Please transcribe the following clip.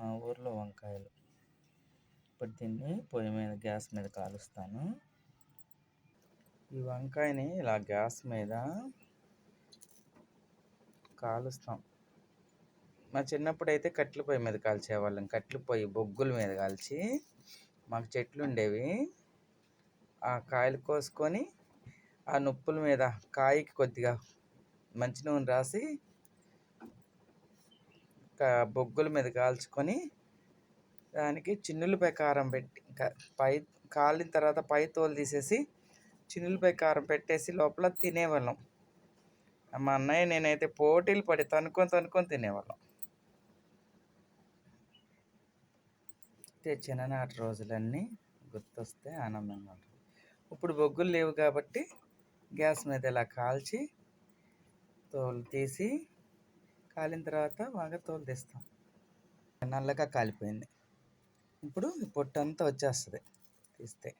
మా ఊర్లో వంకాయలు. ఇప్పుడు దీన్ని పొయ్యి మీద గ్యాస్ మీద కాలుస్తాను. ఈ వంకాయని ఇలా గ్యాస్ మీద కాలుస్తాం. మా చిన్నప్పుడు అయితే కట్టెల పొయ్యి మీద కాల్చేవాళ్ళం. కట్టెల పొయ్యి బొగ్గుల మీద కాల్చి మాకు చెట్లు ఉండేవి. ఆ కాయలు కోసుకొని ఆ నొప్పుల మీద కాయకి కొద్దిగా మంచి నూనె రాసి బొగ్గుల మీద కాల్చుకొని దానికి చిన్నులపై కారం పెట్టి పై కాలిన తర్వాత పై తోలు తీసేసి చిన్నులపై కారం పెట్టేసి లోపల తినేవాళ్ళం. మా అన్నయ్య నేనైతే పోటీలు పడి తనుకొని తనుకొని తినేవాళ్ళం. చిన్ననాటి రోజులన్నీ గుర్తొస్తే ఆనందంగా ఉంటుంది. ఇప్పుడు బొగ్గులు లేవు కాబట్టి గ్యాస్ మీద ఇలా కాల్చి తోలు తీసి కాలిన తర్వాత బాగా తోలు తీస్తాం నల్లగా కాలిపోయింది. ఇప్పుడు పొట్టు అంతా వచ్చేస్తుంది. తీస్తే.